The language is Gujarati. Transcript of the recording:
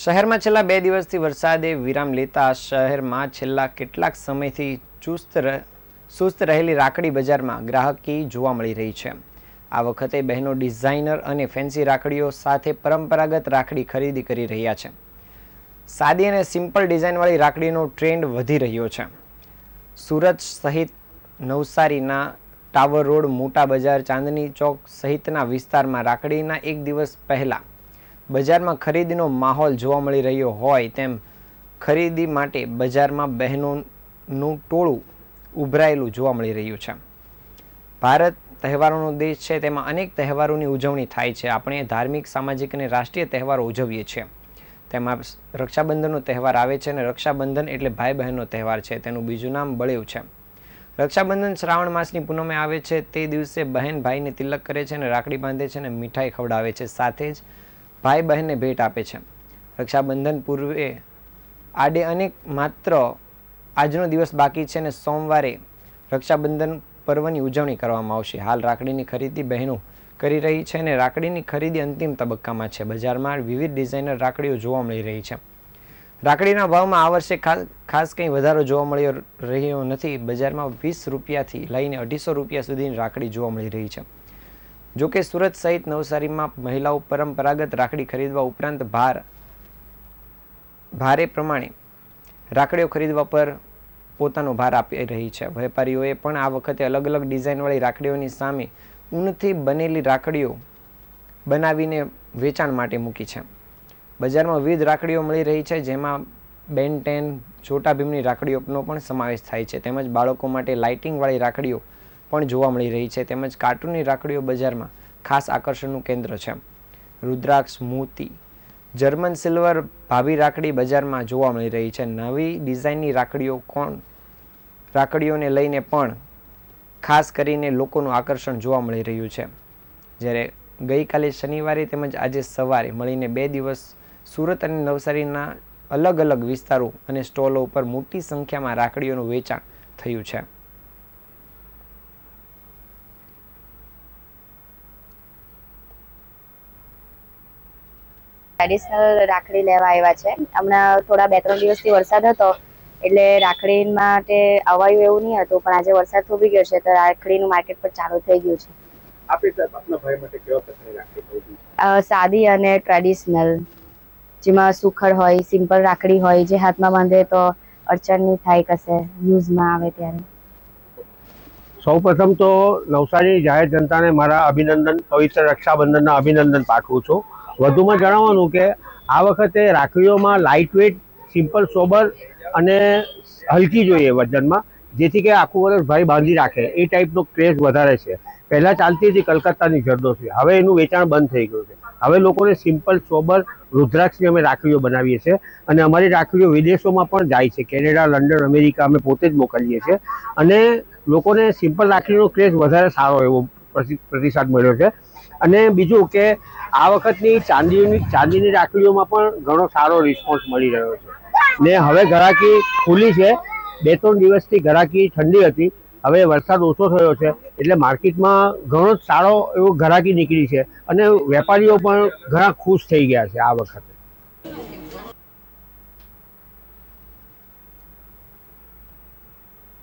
શહેરમાં છેલ્લા બે દિવસથી વરસાદે વિરામ લેતા શહેરમાં છેલ્લા કેટલાક સમયથી ચુસ્ત સુસ્ત રહેલી રાખડી બજારમાં ગ્રાહકી જોવા મળી રહી છે. આ વખતે બહેનો ડિઝાઇનર અને ફેન્સી રાખડીઓ સાથે પરંપરાગત રાખડી ખરીદી કરી રહ્યા છે. સાદી અને સિમ્પલ ડિઝાઇનવાળી રાખડીનો ટ્રેન્ડ વધી રહ્યો છે. સુરત સહિત નવસારીના ટાવર રોડ, મોટા બજાર, ચાંદની ચોક સહિતના વિસ્તારમાં રાખડીના એક દિવસ પહેલાં બજારમાં ખરીદીનો માહોલ જોવા મળી રહ્યો હોય તેમ ખરીદી માટે બજારમાં બહેનોનું ટોળું ઉભરાયેલું જોવા મળી રહ્યું છે. ભારત તહેવારોનો દેશ છે, તેમાં અનેક તહેવારોની ઉજવણી થાય છે. આપણે ધાર્મિક, સામાજિક અને રાષ્ટ્રીય તહેવારો ઉજવીએ છીએ. તેમાં રક્ષાબંધનનો તહેવાર આવે છે અને રક્ષાબંધન એટલે ભાઈ બહેનનો તહેવાર છે. તેનું બીજું નામ બળેવ છે. રક્ષાબંધન શ્રાવણ માસની પૂનમે આવે છે. તે દિવસે બહેન ભાઈને તિલક કરે છે અને રાખડી બાંધે છે અને મીઠાઈ ખવડાવે છે. સાથે જ ભાઈ બહેનને ભેટ આપે છે. રક્ષાબંધન પૂર્વે આડે અનેક માત્ર આજનો દિવસ બાકી છે અને સોમવારે રક્ષાબંધન પર્વની ઉજવણી કરવામાં આવશે. હાલ રાખડીની ખરીદી બહેનો કરી રહી છે અને રાખડીની ખરીદી અંતિમ તબક્કામાં છે. બજારમાં વિવિધ ડિઝાઇનર રાખડીઓ જોવા મળી રહી છે. રાખડીના ભાવમાં આ વર્ષે ખાસ કંઈ વધારો જોવા મળ્યો રહ્યો નથી. બજારમાં વીસ રૂપિયાથી લઈને અઢીસો રૂપિયા સુધીની રાખડી જોવા મળી રહી છે. જો કે સુરત સહિત નવસારીમાં મહિલાઓ પરંપરાગત રાખડી ખરીદવા ઉપરાંત ભાર ભારે પ્રમાણે રાખડીઓ ખરીદવા પર પોતાનો ભાર આપી રહી છે. વેપારીઓએ પણ આ વખતે અલગ અલગ ડિઝાઇનવાળી રાખડીઓની સામે ઊનથી બનેલી રાખડીઓ બનાવીને વેચાણ માટે મૂકી છે. બજારમાં વિવિધ રાખડીઓ મળી રહી છે, જેમાં બેન ટેન, છોટા ભીમની રાખડીઓનો પણ સમાવેશ થાય છે. તેમજ બાળકો માટે લાઇટિંગવાળી રાખડીઓ પણ જોવા મળી રહી છે. તેમજ કાર્ટૂનની રાખડીઓ બજારમાં ખાસ આકર્ષણનું કેન્દ્ર છે. રુદ્રાક્ષ મોતી જર્મન સિલ્વર ભાભી રાખડી બજારમાં જોવા મળી રહી છે. નવી ડિઝાઇનની રાખડીઓ કોણ? રાખડીઓને લઈને પણ ખાસ કરીને લોકોનું આકર્ષણ જોવા મળી રહ્યું છે. જ્યારે ગઈકાલે શનિવારે તેમજ આજે સવારે મળીને બે દિવસ સુરત અને નવસારીના અલગ અલગ વિસ્તારો અને સ્ટોલો ઉપર મોટી સંખ્યામાં રાખડીઓનું વેચાણ થયું છે. ટ્રેડિશનલ રાખડી લેવા આવ્યા છે. હમણાં થોડા બે ત્રણ દિવસથી વરસાદ હતો એટલે રાખડી માટે અવાયું એવું નહીં હતું પણ આજે વરસાદ થોભી ગયો છે તો રાખડીનું માર્કેટ પણ ચાલુ થઈ ગયું છે. આપે સાહેબ આપના ભાઈ માટે કેવા પ્રકારની રાખડી ખરીદી અ, સાદી અને ટ્રેડિશનલ જેમાં સુખડ હોય સિમ્પલ રાખડી હોય જે હાથમાં બાંધે તો અડચણ નહીં થાય કશે યુઝમાં આવે ત્યારે. સૌ પ્રથમ તો નવસારી જાહેર જનતાને મારા અભિનંદન પવિત્ર રક્ષાબંધનના અભિનંદન પાઠવું છું. વધુમાં જણાવવાનું કે આ વખતે રાખડીઓમાં લાઇટ વેટ સિમ્પલ સોબર અને હલકી જોઈએ વજનમાં, જેથી કે આખું વર્ષ ભાઈ બાંધી રાખે. એ ટાઈપનો ક્રેઝ વધારે છે. પહેલાં ચાલતી હતી કલકત્તાની જરદોશી હવે એનું વેચાણ બંધ થઈ ગયું છે. હવે લોકોને સિમ્પલ સોબર રુદ્રાક્ષની અમે રાખડીઓ બનાવીએ છીએ અને અમારી રાખડીઓ વિદેશોમાં પણ જાય છે. કેનેડા, લંડન, અમેરિકા અમે પોતે જ મોકલીએ છીએ. અને લોકોને સિમ્પલ રાખડીનો ક્રેઝ વધારે સારો એવો પ્રતિ- પ્રતિસાદ મળ્યો છે. અને બીજું કે આ વખતની ચાંદીની ચાંદીની રાખડીઓમાં પણ ઘણો સારો રિસ્પોન્સ મળી રહ્યો છે. ને હવે ઘરાકી ખુલ્લી છે. બે ત્રણ દિવસથી ઘરાકી ઠંડી હતી. હવે વરસાદ ઓછો થયો છે. એટલે માર્કેટમાં ઘણો જ સારો એવો ઘરાકી નીકળી છે. અને વેપારીઓ પણ ઘણા ખુશ થઈ ગયા છે આ વખતે.